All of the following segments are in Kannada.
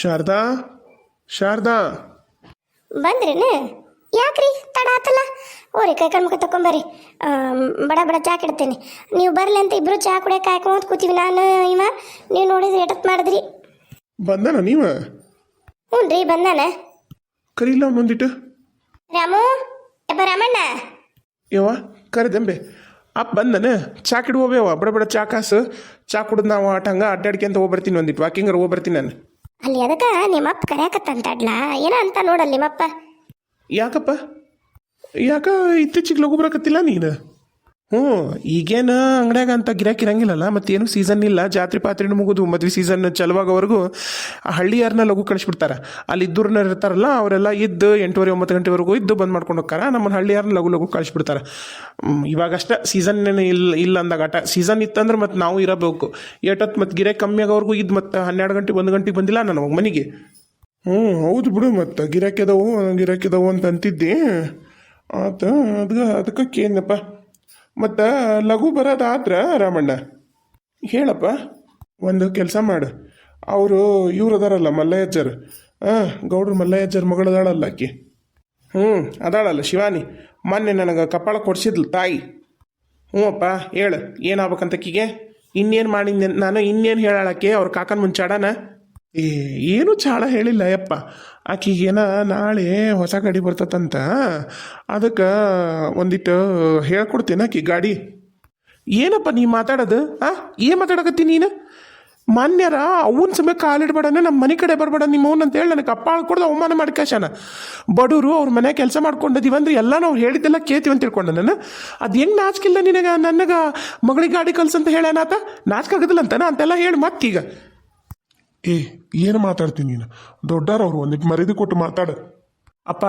ಶಾರದಾ? ಶಾರದಾ? ಬಂದ್ರೇನೆ? ಯಾಕ್ರಿ? ತಡ ಆತಲ್ಲ. ಓರಿ ಕೈ ಕಣ್ಮುಖ ತಕೊಂಬರ್ರಿ ಬಡ ಬಡ ಚಾ ಕಿಡ್ತೇನೆ. ನೀವು ಬರ್ಲಿ ಅಂತ ಇಬ್ರು ಚಾ ಕುಡಿಯ ಕಾಯ್ಕೊಂತ ಕೂತೀವಿ ನಾನು ಇವ. ನೀವು ನೋಡಿದ್ರೆ ಎಟತ್ ಮಾಡಿದ್ರಿ. ಬಂದನ ನೀವ? ಹ್ಞೂ ರೀ ಬಂದಾನ. ಕರೀಲ ಮುಂದಿಟ್ಟು. ರಾಮು ಯಪ್ಪ ರಾಮಣ್ಣ. ಯವ್ವ ಕರೆದಂಬೆ ಅಪ್ಪ ಬಂದನ. ಚಾ ಕಿಡು ಹೋಗ್ಬೇವ ಬಡ ಬಡ ಚಾ ಕಾಸು. ಚಾ ಕುಡಿದು ನಾವು ಆಟ ಹಂಗ ಅಡ್ಡಾಡ್ಕೊಂತ ಹೋಗ್ಬರ್ತೀನಿ ಒಂದಿಟ್ಟು. ವಾಕಿಂಗ್ ಹೋಗ್ಬರ್ತೀನಿ ನಾನು. ಅಲ್ಲಿ ಅದಕ್ಕೆ ನಿಮ್ಮಪ್ಪ ಕರೆಯಕತ್ತಂತಾಡ್ಲ? ಏನ ಅಂತ ನೋಡಲ್ಲ ನಿಮ್ಮಪ್ಪ? ಯಾಕಪ್ಪ? ಯಾಕ ಇತ್ತೀಚಿಗೆ ಲಘು ಬರಕತ್ತಿಲ್ಲ ನೀನು? ಹ್ಞೂ, ಈಗೇನ ಅಂಗಡ್ಯಾಗ ಅಂತ ಗಿರಾಕಿ ಇರಂಗಿಲ್ಲಲ್ಲ ಮತ್ತೇನು ಸೀಸನ್ ಇಲ್ಲ, ಜಾತ್ರೆ ಪಾತ್ರೆನೂ ಮುಗಿದು, ಮದ್ವೆ ಸೀಸನ್ ಚಲುವಾಗವರೆಗೂ ಆ ಹಳ್ಳಿಯಾರನ್ನ ಲಘು ಕಳಿಸ್ಬಿಡ್ತಾರೆ. ಅಲ್ಲಿ ಇದ್ದೂರ್ನ ಇರ್ತಾರಲ್ಲ, ಅವರೆಲ್ಲ ಇದ್ದು ಎಂಟೂವರೆ, ಒಂಬತ್ತು ಗಂಟೆವರೆಗೂ ಇದ್ದು ಬಂದ್ ಮಾಡ್ಕೊಂಡು ಹೋಗ್ತಾರ ನಮ್ಮನ್ನ ಹಳ್ಳಿಯಾರನ್ನ ಲಘು ಲಘು ಕಳಿಸ್ಬಿಡ್ತಾರೆ. ಇವಾಗಷ್ಟ ಸೀಸನ್ ಇಲ್ಲ ಇಲ್ಲ ಅಂದಾಗ ಆಟ. ಸೀಸನ್ ಇತ್ತಂದ್ರೆ ಮತ್ತೆ ನಾವು ಇರಬೇಕು. ಏಟೊತ್ತು ಮತ್ತು ಗಿರಾಕಿ ಕಮ್ಮಿ ಆಗೋವರೆಗೂ ಇದ್ದು ಮತ್ತು ಹನ್ನೆರಡು ಗಂಟೆ ಒಂದು ಗಂಟೆಗೆ ಬಂದಿಲ್ಲ ನಾನು ಮನೆಗೆ. ಹ್ಞೂ, ಹೌದು ಬಿಡು ಮತ್ತು, ಗಿರಾಕಿ ಅದಾವು ಗಿರಾಕಿ ಅಂತ ಅಂತಿದ್ದೆ. ಆತ, ಅದ್ಗ, ಅದಕ್ಕೆ ಕೇಳಿನಪ್ಪ ಮತ್ತು ಲಘು ಬರೋದಾದ್ರ ರಾಮಣ್ಣ. ಹೇಳಪ್ಪ, ಒಂದು ಕೆಲಸ ಮಾಡು. ಅವರು ಇವ್ರು ಅದಾರಲ್ಲ ಮಲ್ಲಯ್ಯಜ್ಜರ್. ಹಾಂ ಗೌಡ್ರು ಮಲ್ಲಯ್ಯಜ್ಜರ್ ಮಗಳದಾಳಲ್ಲ ಆಕಿ. ಹ್ಞೂ ಅದಾಳಲ್ಲ ಶಿವಾನಿ. ಮೊನ್ನೆ ನನಗೆ ಕಪ್ಪಾಳ ಕೊಡ್ಸಿದ್ಲು ತಾಯಿ. ಹ್ಞೂ ಅಪ್ಪ ಹೇಳು ಏನಾಗ್ಬೇಕಂತಕ್ಕಿಗೆ ಇನ್ನೇನು ಮಾಡಿದ್ದೆ ನಾನು ಇನ್ನೇನು ಹೇಳಾಳಕ್ಕೆ ಅವ್ರ ಕಾಕನ ಮುಂಚಾಡನ ಏ, ಏನು ಚಾಳ ಹೇಳಿಲ್ಲ, ಯಪ್ಪ. ಆಕಿಗೇನ ನಾಳೆ ಹೊಸ ಗಾಡಿ ಬರ್ತತಂತ. ಅದಕ್ಕೆ ಒಂದಿಟ್ಟು ಹೇಳ್ಕೊಡ್ತೇನೆ ಆಕಿ, ಗಾಡಿ. ಏನಪ್ಪ ನೀ ಮಾತಾಡೋದು, ಆ? ಏನು ಮಾತಾಡಕತ್ತಿ ನೀನು? ಮಾನ್ಯರ, ಅವನ ಸಮಯ ಕಾಲಿಡ್ಬೇಡನೆ ನಮ್ಮ ಮನೆ ಕಡೆ ಬರಬೇಡ, ನಿಮ್ಮ ಅಂತ ಹೇಳಿ ನನಗೆ ಅಪ್ಪ ಹಾಕೊಡ್ದು ಅವಮಾನ ಮಾಡ್ಕಾಶನ ಬಡವರು ಅವ್ರ ಮನೆ ಕೆಲಸ ಮಾಡ್ಕೊಂಡಿದೀವಿ ಅಂದ್ರೆ ಎಲ್ಲ ನಾವು ಹೇಳಿದ್ದೆಲ್ಲ ಕೇಳ್ತೀವಿ ಅಂತ ತಿಳ್ಕೊಂಡೆ ನಾನು. ಅದು ಹೆಂಗೆ ನಾಚಿಕಿಲ್ಲ ನಿನಗೆ, ನನಗೆ ಮಗಳಿಗೆ ಗಾಡಿ ಕಲ್ಸಂತ ಹೇಳೇನಾತ? ನಾಚಿಕಾಗದಿಲ್ಲ ಅಂತಾನ ಅಂತೆಲ್ಲ ಹೇಳಿ ಮತ್ತೀಗ. ಏ ಏನು ಮಾತಾಡ್ತೀನಿ ನೀನು? ದೊಡ್ಡಾರವ್ರು ಒಂದಿಟ್ಟು ಮರ್ಯಾದೆ ಕೊಟ್ಟು ಮಾತಾಡು. ಅಪ್ಪ,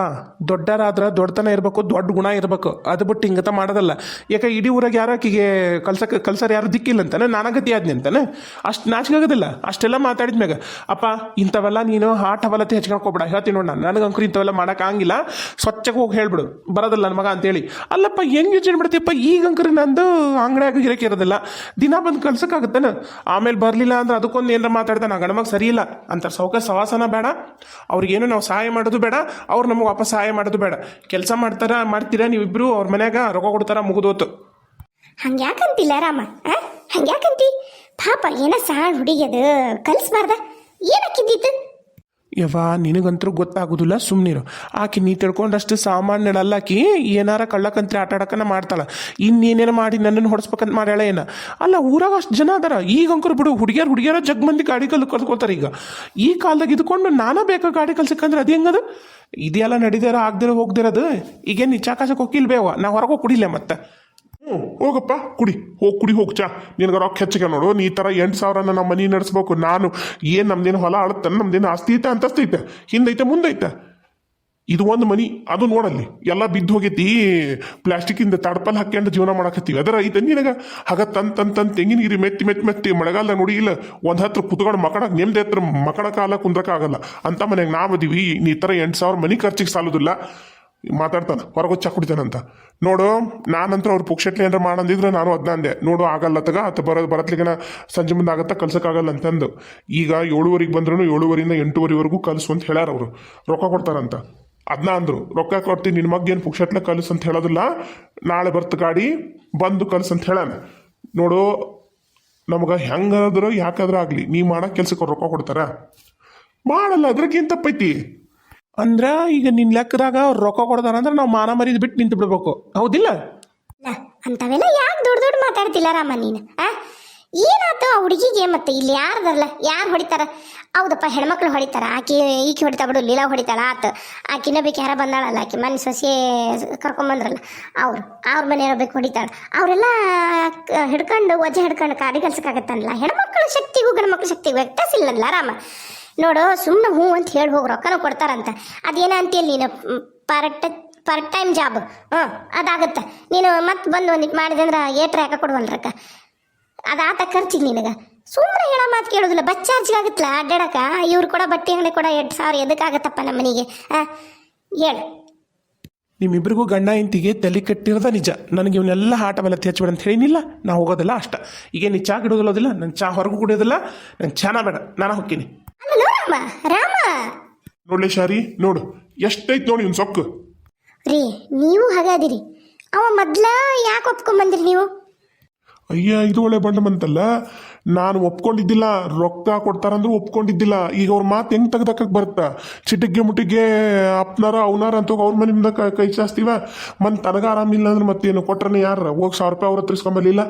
ದೊಡ್ಡರಾದ್ರೆ ದೊಡ್ಡತನ ಇರಬೇಕು, ದೊಡ್ಡ ಗುಣ ಇರಬೇಕು. ಅದು ಬಿಟ್ಟು ಹಿಂಗತ ಮಾಡೋದಲ್ಲ. ಯಾಕೆ ಇಡೀ ಊರಾಗ ಯಾರು ಆಕಿಗೆ ಕಲ್ಸಕ್ಕೆ ಕಲ್ಸರ್ ಯಾರು ದಿಕ್ಕಿಲ್ಲ ಅಂತಾನೆ? ನಾನಾಗತಿ ಆದ್ನಿ ಅಂತಾನೆ? ಅಷ್ಟು ನಾಚಿಕಾಗೋದಿಲ್ಲ. ಅಷ್ಟೆಲ್ಲ ಮಾತಾಡಿದ್ಮ್ಯಾಗ ಅಪ್ಪ, ಇಂಥವೆಲ್ಲ ನೀನು ಹಾಟ್ ಹವಲತ್ತಿ ಹೆಚ್ಕೊಂಡ್ಕೊಬೇಡ ಹೇಳ್ತೀನಿ ನೋಡಿ ನಾನು. ನನಗೆ ಅಂಕರು ಇಂಥವೆಲ್ಲ ಮಾಡೋಕ್ಕಾಗಿಲ್ಲ ಸ್ವಚ್ಛಕ್ಕೆ ಹೋಗಿ ಹೇಳ್ಬಿಡು. ಬರೋದಿಲ್ಲ ನನ್ನ ಮಗ ಅಂತೇಳಿ. ಅಲ್ಲಪ್ಪ, ಹೆಂಗೆ ಯೋಚನೆ ಬಿಡ್ತೀಯಪ್ಪ ಈಗ ಅಂಕರು ನಂದು ಅಂಗಡಿಯಾಗ ಇರೋದಿಲ್ಲ. ದಿನ ಬಂದು ಕಲ್ಸಕ್ಕಾಗತ್ತಾನೆ ಆಮೇಲೆ ಬರಲಿಲ್ಲ ಅಂದ್ರೆ ಅದಕ್ಕೊಂದು ಏನಾರ ಮಾತಾಡ್ತಾನೆ ಗಣಮಗ ಸರಿ ಇಲ್ಲ. ಅಂತ ಸೌಕ ಸವಾಸನ ಬೇಡ. ಅವ್ರಿಗೇನು ನಾವು ಸಹಾಯ ಮಾಡೋದು ಬೇಡ. ಅವ್ರು ನಮಗೆ ವಾಪಸ್ ಸಹಾಯ ಮಾಡೋದು ಬೇಡ. ಕೆಲಸ ಮಾಡ್ತಾರ ಮಾಡ್ತೀರಾ ನೀವಿಬ್ರು ಅವ್ರ ಮನ್ಯಾಗ ರೊಕ್ಕ ಕೊಡ್ತಾರ ಮುಗಿದೋತು. ಹಂಗ್ಯಾಕಂತಿಲ್ಲ ರಾಮ? ಆ? ಹಂಗ್ಯಾಕಂತಿ? ಪಾಪ ಏನ ಸಾಣ್ ಹುಡುಗಿಯದು ಕಲ್ಸ್ಬಾರ್ದ ಏನಕ್ಕಿದ್ದಿತ್ತು ಯವ್ವ ನಿನಗಂತರೂ ಗೊತ್ತಾಗೋದಿಲ್ಲ ಸುಮ್ಮನಿರು ಆಕೆ ನೀ ತಿಳ್ಕೊಂಡಷ್ಟು ಸಾಮಾನ್ಯಳಲ್ಲ ಆಕಿ, ಏನಾರ ಕಳ್ಳಕಂತ್ರಿ ಆಟ ಆಡಕನ ಮಾಡ್ತಾಳ. ಇನ್ನೇನೇನು ಮಾಡಿ ನನ್ನನ್ನು ಹೊಡ್ಸ್ಬೇಕಂತ ಮಾಡ್ಯಾಳ ಏನ? ಅಲ್ಲ, ಊರಾಗ ಅಷ್ಟು ಜನ ಅದಾರ. ಈಗ ಅಂಕರು ಬಿಡು, ಹುಡುಗಿಯರು ಹುಡುಗಿಯರ ಜಗ್ ಮಂದಿ ಗಾಡಿ ಕಲ್ ಕಲ್ತ್ಕೊಳ್ತಾರೆ ಈಗ. ಈ ಕಾಲದಾಗ ಇದ್ಕೊಂಡು ನಾನೇ ಬೇಕಾ ಗಾಡಿ ಕಲ್ಸಕ್ಕಂದ್ರೆ ಅದು ಹೆಂಗದು? ಇದೆಲ್ಲ ನಡೀದಾರ, ಆಗ್ದಿರ ಹೋಗ್ದಿರೋದು ಈಗೇನು ನಿಚಾಕಾಶಕ್ಕೆ ಹೋಗಿಲ್ಬೇವ ನಾ ಹೊರಗೆ ಕುಡಿಲ್ಲ ಮತ್ತೆ. ಹ್ಞೂ ಹೋಗಪ್ಪ, ಕುಡಿ. ಹೋಗಿ ಕುಡಿ, ಹೋಗಿ, ಚಾ. ನಿನಗೆ ರೊಕ್ಕ ಹೆಚ್ಚಿಗೆ ನೋಡು. ನೀ ಥರ ಎಂಟು ಸಾವಿರನ ನಮ್ಮ ಮನೆ ನಡೆಸ್ಬೇಕು. ನಾನು ಏನು ನಮ್ದೇನು ಹೊಲ ಅಳತ್ತಾನೆ ನಮ್ದೇನು ಆಸ್ತಿ ಐತೆ ಅಂತಸ್ತೈತೆ ಹಿಂದೈತೆ, ಮುಂದೈತೆ. ಇದು ಒಂದು ಮನಿ, ಅದು ನೋಡಲ್ಲಿ. ಎಲ್ಲ ಬಿದ್ದು ಹೋಗೈತಿ. ಪ್ಲಾಸ್ಟಿಕ್ಕಿಂದ ತಡಪಲ್ ಹಾಕ್ಯಂಡು ಜೀವನ ಮಾಡಕತ್ತೀವಿ. ಅದರ ಐತೆ ನಿನಗ. ಹಾಗ ತನ್ ತನ್ ತನ್ ತೆಂಗಿನ ಗಿರಿ ಮೆತ್ತಿ ಮೆತ್ತಿ ಮೆತ್ತಿ ಮಳೆಗಾಲ ನೋಡಿ ಇಲ್ಲ. ಒಂದು ಹತ್ರ ಕುತ್ಕೊಂಡು ಮಕಡಕ್ಕೆ ನೆಮ್ಮದಿ ಹತ್ರ ಮಕಣ ಕಾಲ ಕುಂದ್ರಕ್ಕಾಗಲ್ಲ ಅಂತ ಮನೆಗೆ ನಾವು ಅದೀವಿ ನೀ ಥರ ಎಂಟು ಸಾವಿರ ಮನಿ ಖರ್ಚಿಗೆ ಸಾಲೋದಿಲ್ಲ. ಮಾತಾಡ್ತಾನೆ. ಹೊರಗೆ ಚಾ ನೋಡು, ನಾನಂತರ ಅವ್ರು ಪುಕ್ಷಟ್ಲಿ ಏನಾರ ಮಾಡಂದಿದ್ರೆ ನಾನು ಅದನ್ನ ಅಂದೆ. ನೋಡು, ಆಗಲ್ಲ ತಗ, ಆತ ಬರೋದು ಬರತ್ಲಿಗನ ಸಂಜೆ ಮುಂದೆ ಆಗತ್ತಾ ಕಲ್ಸಕ್ಕಾಗಲ್ಲ ಅಂತಂದು. ಈಗ ಏಳುವರೆಗೆ ಬಂದ್ರು ಏಳುವರೆಯಿಂದ ಎಂಟುವರೆವರೆಗೂ ಕಲ್ಸು ಅಂತ ಹೇಳ್ಯಾರ ಅವರು. ರೊಕ್ಕ ಕೊಡ್ತಾರಂತ ಅದನ್ನ ಅಂದರು. ರೊಕ್ಕ ಕೊಡ್ತೀನಿ ನಿನ್ನ ಮಗ್ಗೇನು ಪುಕ್ಷಟ್ಲೆ ಕಲ್ಸು ಅಂತ ಹೇಳೋದಿಲ್ಲ. ನಾಳೆ ಬರ್ತ ಗಾಡಿ, ಬಂದು ಕಲ್ಸು ಅಂತ ಹೇಳಾನ ನೋಡು, ನಮಗೆ ಹೆಂಗಾದ್ರೂ ಯಾಕಾದ್ರೂ ಆಗಲಿ. ನೀ ಮಾಡೋ ಕೆಲ್ಸಕ್ಕೆ ರೊಕ್ಕ ಕೊಡ್ತಾರ. ಮಾಡಲ್ಲ ಅದ್ರಕ್ಕೇನು ತಪ್ಪೈತಿ. ಅಂದ್ರೆ ಈಗ ನಿನ್ನ ಲೆಕ್ಕದಾಗ ಅವ್ರು ರೊಕ್ಕ ಕೊಡ್ತಾರ ಅಂದ್ರೆ ನಾವು ಮಾನ ಮರಿದ್ ಬಿಟ್ಟು ನಿಂತು ಬಿಡ್ಬೇಕು. ಹೌದಿಲ್ಲ? ಅಂತವೆಲ್ಲ ಯಾಕೆ ದೊಡ್ಡ ದೊಡ್ಡ ಮಾತಾಡ್ತಿಲ್ಲ ರಾಮ ನೀನು, ಆ? ಏನಾಯ್ತು ಆ ಹುಡುಗಿಗೆ ಮತ್ತೆ ಇಲ್ಲಿ ಯಾರದಲ್ಲ ಯಾರು ಹೊಡಿತಾರ? ಹೌದಪ್ಪ, ಹೆಣ್ಮಕ್ಳು ಹೊಡಿತಾರ. ಆಕೆ ಈಕೆ ಹೊಡಿತಾ ಬಿಡು, ಲೀಲಾ ಹೊಡಿತಾಳ, ಆತು. ಆಕಿನ ಬೇಕು ಯಾರ ಬಂದಾಳಲ್ಲ, ಆಕೆ ಮನೆ ಸೊಸೆ ಕರ್ಕೊಂಬಂದ್ರಲ್ಲ ಅವ್ರು, ಅವ್ರ ಮನೆಯವ್ರ ಬೇಕು ಹೊಡಿತಾಳ. ಅವರೆಲ್ಲ ಹಿಡ್ಕೊಂಡು ವಜೆ ಹಿಡ್ಕೊಂಡು ಕಾಡಿ ಕಲ್ಸಕ್ಕಾಗತ್ತಲ್ಲ ಹೆಣ್ಮಕ್ಳ ಶಕ್ತಿಗೂ ಗಂಡ್ಮಕ್ಳ ಶಕ್ತಿಗೂ ವ್ಯತ್ಯಾಸ ಇಲ್ಲಲ್ಲ ರಾಮ. ನೋಡು ಸುಮ್ಮನೆ ಹ್ಞೂ ಅಂತ ಹೇಳಿ ಹೋಗಿ ರೊಕ್ಕನೂ ಕೊಡ್ತಾರಂತ. ಅದೇನ ಅಂತೀಯಲ್ಲ ನೀನು? ಪಾರ್ಟ್ ಪಾರ್ಟ್ ಟೈಮ್ ಜಾಬ್ ಹ್ಞೂ, ಅದಾಗುತ್ತೆ. ನೀನು ಮತ್ತೆ ಬಂದು ಒಂದಿಟ್ಟು ಮಾಡಿದೆ ಅಂದ್ರೆ ಏಟ್ರ ಯಾಕೆ ಕೊಡುವಲ್ರಕ್ಕ ಅದಾತ ಖರ್ಚಿಗೆ ನಿನಗೆ. ಸುಮ್ಮನೆ ಹೇಳೋ ಮಾತು ಕೇಳೋದಿಲ್ಲ. ಬಸ್ ಚಾರ್ಜ್ಗೆ ಆಗುತ್ತಲ್ಲ ಅಡ್ಡಾಡಕ? ಇವ್ರು ಕೂಡ ಬಟ್ಟೆ ಅಂಗಡಿ ಕೂಡ ಎಂಟು ಸಾವಿರ ಎದಕ್ಕಾಗತ್ತಪ್ಪ ನಮ್ಮ ಮನೆಗೆ? ಹಾಂ, ಹೇಳು. ನಿಮ್ಮಿಬ್ಬರಿಗೂ ಗಂಡ ಇಂತಿಗೆ ತಲೆ ಕಟ್ಟಿರೋದ ನಿಜ. ನನಗೆ ಇವನ್ನೆಲ್ಲ ಆಟ ಮೇಲೆ ಹಚ್ಚಬೇಡ ಅಂತ ಹೇಳಿನಿಲ್ಲ. ನಾ ಹೋಗೋದಿಲ್ಲ ಅಷ್ಟ. ಈಗೇನು ಚಾ ಗಿಡೋದಿಲ್ಲೋದಿಲ್ಲ ನಾನು ಚಾ ಹೊರಗೂ ಕುಡಿಯೋದಿಲ್ಲ, ನಾನು ಚಾನ ಬೇಡ. ನಾನು ಹೋಗ್ತೀನಿ. ಅಲ್ಲೋ ರಾಮ ರಾಮ. ನೋಡ್ಲೆ ಶಾರಿ ನೋಡು ಎಷ್ಟೈತ್ ನೋಡಿ ಇವ್ನ ಸೊಕ್ಕು. ರೀ ನೀವು ಹಾಗಾದಿರಿ. ಅವ ಮೊದ್ಲ ಯಾಕೆ ಒಪ್ಕೊಂಬಂದ್ರಿ ನೀವು? ಅಯ್ಯ ಇದು ಒಳ್ಳೆ ಬಂಡ ಬಂತಲ್ಲ ನಾನು ಒಪ್ಕೊಂಡಿದ್ದಿಲ್ಲ ರೊಕ್ಕ ಕೊಡ್ತಾರಂದ್ರೂ ಒಪ್ಕೊಂಡಿದ್ದಿಲ್ಲ. ಈಗ ಅವ್ರ ಮಾತು ಹೆಂಗ್ ತೆಗ್ದಕ್ಕ ಬರುತ್ತಾ? ಚಿಟಿಗೆ ಮುಟ್ಟಿಗೆ ಅಪ್ನಾರ ಅವನಾರ ಅಂತ ಅವ್ರ ಮನೆ ಕ- ಕೈ ಚಾಸ್ತೀವ ಮನ್ ತನಗ ಆರಾಮಿಲ್ಲ ಅಂದ್ರೆ ಮತ್ತೇನು? ಕೊಟ್ರನೆ ಯಾರ? ಹೋಗಿ ಸಾವಿರ ರೂಪಾಯಿ ಅವ್ರ ಹತ್ರ ಇಸ್ಕೊಂಬರ್ಲಿಲ್ಲ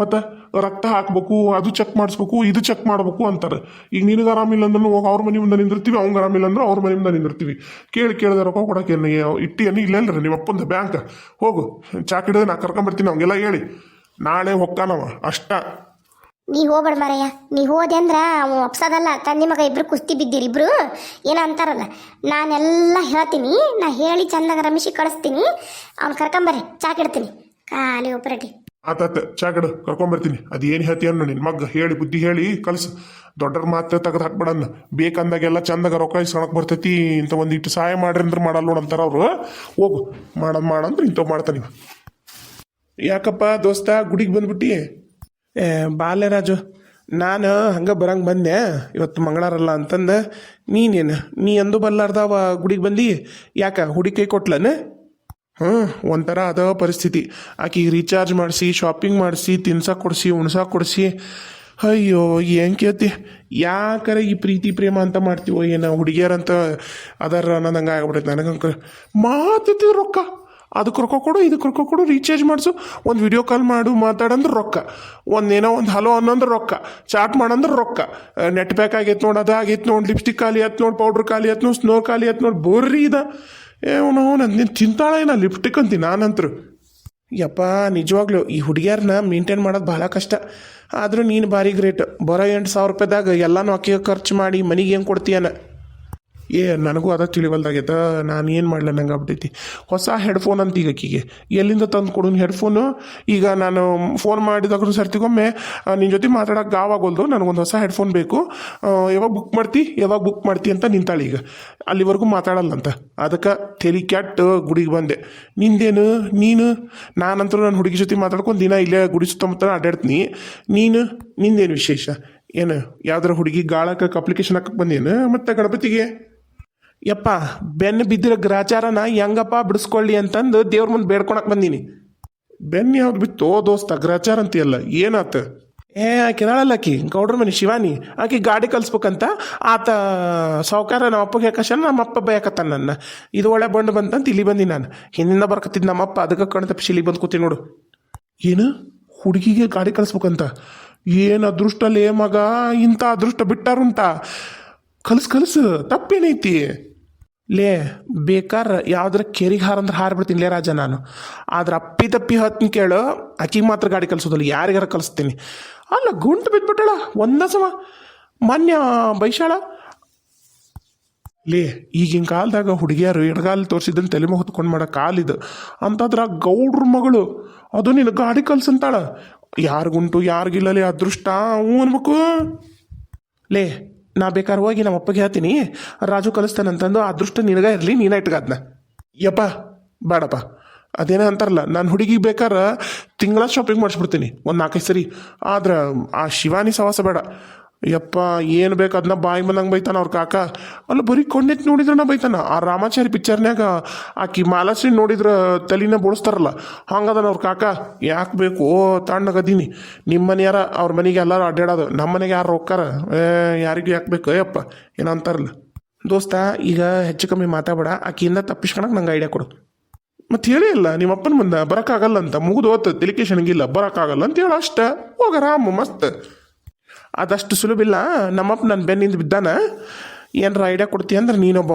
ಮತ್ತೆ ರಕ್ತ ಹಾಕಬೇಕು, ಅದು ಚೆಕ್ ಮಾಡಿಸ್ಬೇಕು, ಇದು ಚೆಕ್ ಮಾಡ್ಬೇಕು ಅಂತಾರೆ. ಈಗ ನಿನಗೆ ಆರಾಮಿಲ್ಲ ಅಂದ್ರೆ ಹೋಗಿ ಅವ್ರ ಮನೆ ಮುಂದೆ ನಿಂದಿರ್ತೀವಿ, ಅವ್ಗೆ ಆರಾಮಿಲ್ಲ ಅಂದ್ರೆ ಅವ್ರ ಮನೆ ಮುಂದೆ ನಿಂದಿರ್ತೀವಿ. ಕೇಳಿ ಕೇಳಿದ ರೊಕ್ಕ ಇಟ್ಟಿ ಅನ್ನಿ ಇಲ್ಲ ಇಲ್ಲರಿ ನಿಮ್ಮ ಅಪ್ಪಂದು ಬ್ಯಾಂಕ್ ಹೋಗು, ಚಾಕ್ ಹಿಡಿದು ನಾ ಕರ್ಕೊಂಬರ್ತೀನಿ ಅವಂಗೆಲ್ಲ ಹೇಳಿ. ನಾಳೆ ಹೊಕ್ಕಾನವ ಅಷ್ಟ. ನೀ ಹೋಗ್ಬೇಡ ಮಾರಯ್ಯ, ನೀ ಹೋದೆ ಅಂದ್ರೆ ಅವ ಒಪ್ಸೋದಲ್ಲ, ತಂದೆ ಮಗ ಇಬ್ರು ಕುಸ್ತಿ ಬಿದ್ದಿರಿ ಇಬ್ರು. ಏನೋ ಅಂತಾರಲ್ಲ, ನಾನೆಲ್ಲ ಹೇಳ್ತೀನಿ, ನಾ ಹೇಳಿ ಚಂದಾಗ ರಮೇಶಿ ಕಳಿಸ್ತೀನಿ, ಅವ್ನು ಕರ್ಕೊಂಬರ್ರಿ ಚಾಕ್ ಇಡ್ತೀನಿ ಖಾಲಿ ಒಪರೇಟಿ. ಆತಾತ ಚಾಗಡ ಕರ್ಕೊಂಬರ್ತೀನಿ ಅದು ಏನು ಹೇಳ್ತೀಯನ್ನ ನಿನ್ನ ಮಗ್ಗ ಹೇಳಿ, ಬುದ್ಧಿ ಹೇಳಿ, ಕಲ್ಸು. ದೊಡ್ಡರ ಮಾತ್ರ ತೆಗೆದು ಹಾಕ್ಬಿಡನ್ನ. ಬೇಕಂದಾಗೆಲ್ಲ ಚಂದಾಗ ರೊಕ್ಕ ಇಸ್ಕೊಳಕ್ ಬರ್ತೈತಿ ಇಂಥ ಒಂದು ಇಟ್ಟು ಸಹಾಯ ಮಾಡ್ರಿ ಅಂದ್ರೆ ಮಾಡಲ್ಲ ನೋಡಂತಾರ ಅವರು. ಹೋಗು, ಮಾಡೋದು ಮಾಡಂದ್ರೆ ಇಂಥವು ಮಾಡ್ತಾನೆ. ಯಾಕಪ್ಪ ದೋಸ್ತ, ಗುಡಿಗೆ ಬಂದ್ಬಿಟ್ಟಿ? ಏ ಬಾಲೆ ರಾಜು, ನಾನು ಹಂಗೆ ಬರಂಗೆ ಬಂದೆ. ಇವತ್ತು ಮಂಗಳಾರಲ್ಲ ಅಂತಂದು, ನೀನೇನು? ನೀ ಅಂದು ಬರ್ಲಾರ್ದವ ಗುಡಿಗೆ ಬಂದು? ಯಾಕ, ಹುಡಿ ಕೈ ಕೊಟ್ಲನ? ಹ್ಞೂ ಒಂಥರ ಅದ ಪರಿಸ್ಥಿತಿ. ಆಕಿಗೆ ರೀಚಾರ್ಜ್ ಮಾಡಿಸಿ ಶಾಪಿಂಗ್ ಮಾಡಿಸಿ ತಿನ್ಸಕ್ಕೆ ಕೊಡಿಸಿ ಉಣ್ಸಕ್ಕೆ ಕೊಡಿಸಿ. ಅಯ್ಯೋ, ಏನು ಕೇಳ್ತಿ? ಯಾಕರ ಈ ಪ್ರೀತಿ, ಪ್ರೇಮ ಅಂತ ಮಾಡ್ತೀವೋ ಏನೋ ಹುಡುಗಿಯರಂತ ಅದರ ಅನ್ನೋದಂಗೆ ಆಗ್ಬಿಟ್ಟೈತೆ ನನಗಂಕ ಮಾತಿದ್ದು ರೊಕ್ಕ. ಅದಕ್ಕೆ ರೊಕ್ಕ ಕೊಡು ಇದಕ್ಕೆ ರೊಕ್ಕ ಕೊಡು ರೀಚಾರ್ಜ್ ಮಾಡಿಸು. ಒಂದು ವಿಡಿಯೋ ಕಾಲ್ ಮಾಡು, ಮಾತಾಡಂದ್ರೆ ರೊಕ್ಕ. ಒಂದೇನೋ ಒಂದು ಹಲೋ ಅನ್ನೋಂದ್ರೆ ರೊಕ್ಕ. ಚಾಟ್ ಮಾಡಂದ್ರೆ ರೊಕ್ಕ. ನೆಟ್ ಪ್ಯಾಕ್ ಆಗೈತೆ ನೋಡಿ ಅದಾಗೈತೆ ನೋಡಿ ಲಿಪ್ಸ್ಟಿಕ್ ಖಾಲಿ ಆಯ್ತು ನೋಡಿ ಪೌಡ್ರ್ ಖಾಲಿ ಆಯ್ತು ನೋಡಿ ಸ್ನೋ ಖಾಲಿ ಆಯ್ತು ನೋಡಿ, ಬೋರ್ರಿ ಇದ. ಏವನು ನೀನು ತಿಂತಾಳೇನ ಲಿಫ್ಟಿಕ್ ಅಂತೀನಿ, ನಾನಂತರು. ಯಪ್ಪ, ನಿಜವಾಗ್ಲೂ, ಈ ಹುಡುಗಿಯರನ್ನ ಮೇಂಟೈನ್ ಮಾಡೋದು ಭಾಳ ಕಷ್ಟ. ಆದರೂ ನೀನು ಭಾರಿ ಗ್ರೇಟ್ ಬರೋ ಎಂಟು ಸಾವಿರ ರೂಪಾಯಿದಾಗ ಎಲ್ಲನೂ ಅಕ್ಕಿಗೆ ಖರ್ಚು ಮಾಡಿ ಮನೆಗೆ ಏನು ಕೊಡ್ತೀಯನ? ಏ, ನನಗೂ ಅದ ತಿಳಿವಲ್ದಾಗೈತ, ನಾನು ಏನು ಮಾಡಲ ನಂಗೆ ಆಗ್ಬಿಟ್ಟೈತಿ. ಹೊಸ ಹೆಡ್ಫೋನ್ ಅಂತ ಈಗ ಆಕಿಗೆ. ಎಲ್ಲಿಂದ ತಂದು ಕೊಡು ಹೆಡ್ಫೋನು ಈಗ ನಾನು ಫೋನ್ ಮಾಡಿದಾಗ ಸರ್ತಿಗೊಮ್ಮೆ ನಿನ್ನ ಜೊತೆ ಮಾತಾಡೋಕೆ ಗಾವಾಗೋಲ್ದು ನನಗೊಂದು ಹೊಸ ಹೆಡ್ಫೋನ್ ಬೇಕು. ಯಾವಾಗ ಬುಕ್ ಮಾಡ್ತಿ, ಯಾವಾಗ ಬುಕ್ ಮಾಡ್ತಿ ಅಂತ ನಿಂತಾಳೆ ಈಗ. ಅಲ್ಲಿವರೆಗೂ ಮಾತಾಡಲ್ಲಂತ. ಅದಕ್ಕೆ ತೆಲಿ ಕ್ಯಾಟ್ ಗುಡಿಗೆ ಬಂದೆ. ನಿಂದೇನು? ನೀನು? ನಾನಂತರೂ ನನ್ನ ಹುಡುಗಿ ಜೊತೆ ಮಾತಾಡ್ಕೊಂಡು ದಿನ ಇಲ್ಲೇ ಗುಡಿ ಸುತ್ತಮುತ್ತ ಅಡ್ಡಾಡ್ತೀನಿ. ನೀನು? ನಿಂದೇನು ವಿಶೇಷ? ಏನು, ಯಾವ್ದಾರ ಹುಡುಗಿ ಗಾಳಕ್ಕೆ ಅಪ್ಲಿಕೇಶನ್ ಹಾಕಕ್ಕೆ ಬಂದೇನು? ಮತ್ತೆ ಗಣಪತಿಗೆ? ಯಪ್ಪ, ಬೆನ್ನು ಬಿದ್ದಿರೋ ಗ್ರಾಚಾರನ ಹೆಂಗಪ್ಪ ಬಿಡಿಸ್ಕೊಳ್ಳಿ ಅಂತಂದು ದೇವ್ರ ಮುಂದೆ ಬೇಡ್ಕೊಳಕ್ ಬಂದೀನಿ. ಬೆನ್ನು ಯಾವ್ದು ಬಿತ್ತು ಓ ದೋಸ್ತ, ಗ್ರಾಚಾರ ಅಂತೀಯಲ್ಲ, ಏನಾತ? ಏ ಆಕಿದಾಳಲ್ಲ ಆಕಿ? ಗೌಡ್ರ ಮನೆ, ಶಿವಾನಿ. ಆಕಿ ಗಾಡಿ ಕಲಿಸ್ಬೇಕಂತ ಆತ ಸಾವುಕಾರ ನಮ್ಮ ಅಪ್ಪಗೆ ಯಾಕಶನ ನಮ್ಮ ಅಪ್ಪ ಬಯಕತ್ತಾನ ನನ್ನ? ಇದು ಒಳ್ಳೆ ಬಂಡು ಬಂತಂತ ಇಲ್ಲಿ ಬಂದಿ ನಾನು. ಹಿಂದಿಂದ ನಮ್ಮ ನಮ್ಮಪ್ಪ ಅದಕ್ಕೆ ಕಣ್ ತಪ್ಪಿಸಿ ಇಲ್ಲಿ ಬಂದು ಕೂತಿ ನೋಡು. ಏನು? ಹುಡುಗಿಗೆ ಗಾಡಿ ಕಳಿಸ್ಬೇಕಂತ? ಏನು ಅದೃಷ್ಟಲೇ ಮಗ, ಇಂಥ ಅದೃಷ್ಟ ಬಿಟ್ಟಾರುಂಟ ಕಲ್ಸ್ ಕಲಸು ತಪ್ಪೇನೈತಿ? ಲೇ, ಬೇಕಾರ ಯಾವ್ದಾರ ಕೆರಿಗೆ ಹಾರಂದ್ರೆ ಹಾರ್ಬಿಡ್ತೀನಿ ಲೇ ರಾಜ ನಾನು. ಆದ್ರೆ ಅಪ್ಪಿ ತಪ್ಪಿ ಹತ್ತೀನಿ ಕೇಳು, ಆಕಿಗೆ ಮಾತ್ರ ಗಾಡಿ ಕಲಿಸೋದಲ್ಲ, ಯಾರಿಗಾರ ಕಲಿಸ್ತೀನಿ. ಅಲ್ಲ, ಗುಂಟು ಬಿದ್ಬಿಟ್ಟಳ, ಒಂದೇ ಸಮ. ಮಾನ್ಯ ಬೈಶಾಳ. ಲೇ, ಈಗಿನ ಕಾಲದಾಗ ಹುಡುಗಿಯರು ಎಡಗಾಲು ತೋರಿಸಿದ್ದನ್ನು ತಲೆ ಹೊತ್ಕೊಂಡು ಮಾಡೋ ಕಾಲಿದು ಅಂತಂದ್ರೆ ಗೌಡ್ರ ಮಗಳು. ಅದು ನಿನ್ನ ಗಾಡಿ ಕಲ್ಸಂತಾಳ. ಯಾರಿಗುಂಟು ಯಾರಿಗಿಲ್ಲಲೇ ಅದೃಷ್ಟ, ಹ್ಞೂ ಅನ್ಬೇಕು? ಲೇ ನಾ ಬೇಕಾದ್ರೆ ಹೋಗಿ ನಮ್ಮ ಅಪ್ಪಗೆ ಹೇಳ್ತೀನಿ, ರಾಜು ಕಲಿಸ್ತಾನಂತಂದು ಅದೃಷ್ಟ ನಿನಗ ಇರಲಿ, ನೀನ ಇಟ್ಕದ್ನ. ಯಪ್ಪ ಬೇಡಪ್ಪ ಅದೇನೋ ಅಂತಾರಲ್ಲ, ನಾನು ಹುಡುಗಿಗೆ ಬೇಕಾರೆ ತಿಂಗಳ ಶಾಪಿಂಗ್ ಮಾಡಿಸ್ಬಿಡ್ತೀನಿ, ಒಂದು ನಾಲ್ಕೈದು ಸರಿ. ಆದ್ರೆ ಆ ಶಿವಾನಿ ಸವಾಸ ಬೇಡ. ಯಪ್ಪ, ಏನು ಬೇಕು ಅದನ್ನ ಬಾಯಿ ಬಂದಂಗೆ ಬೈತಾನ ಅವ್ರ ಕಾಕ? ಅಲ್ಲ, ಬರೀ ಕೊಂಡೆತ್ ನೋಡಿದ್ರನ ಬೈತಾನ? ಆ ರಾಮಾಚಾರಿ ಪಿಕ್ಚರ್ನ್ಯಾಗ ಆಕಿ ಮಾಲಾಶ್ರೀ ನೋಡಿದ್ರ ತಲಿನ ಬೋಳಿಸ್ತಾರಲ್ಲ ಹಂಗದನ ಅವ್ರ ಕಾಕ? ಯಾಕೆ ಬೇಕು? ಓ ತಣ್ಣಗದೀನಿ ನಿಮ್ಮ ಮನೆಯಾರ ಅವ್ರ ಮನೆಗೆ ಎಲ್ಲರೂ ಅಡ್ಡಾಡೋದು ನಮ್ಮ ಮನೆಗೆ ಯಾರು ಹೋಗ್ಕಾರ ಏ, ಯಾರಿಗೂ ಯಾಕೆ ಬೇಕು? ಅಯ್ಯಪ್ಪ ಏನೋ ಅಂತಾರಲ್ಲ. ದೋಸ್ತ, ಈಗ ಹೆಚ್ಚು ಕಮ್ಮಿ ಮಾತಾಡ ಆಕಿಯಿಂದ ತಪ್ಪಿಸ್ಕೊಳಕ್ಕೆ ನಂಗೆ ಐಡಿಯಾ ಕೊಡು. ಮತ್ತೆ ಹೇಳಿ ಅಲ್ಲ ನಿಮ್ಮ ಅಪ್ಪನ ಮುಂದೆ ಬರೋಕ್ಕಾಗಲ್ಲ ಅಂತ ಮುಗಿದು ಓದ್ತದೆ ತೆಲಿಕೇಶನ್ಗಿಲ್ಲ ಬರೋಕ್ಕಾಗಲ್ಲ ಅಂತ ಹೇಳ ಅಷ್ಟ. ಹೋಗ ರಾಮ, ಮಸ್ತ್. ಅದಷ್ಟು ಸುಲಭ ಸುಲಭಿಲ್ಲ ನಮ್ಮಪ್ಪ ನನ್ನ ಬೆನ್ನಿಂದ ಬಿದ್ದಾನ. ಏನರ ಐಡಿಯಾ ಕೊಡ್ತೀಯ ಅಂದ್ರೆ ನೀನೊಬ್ಬ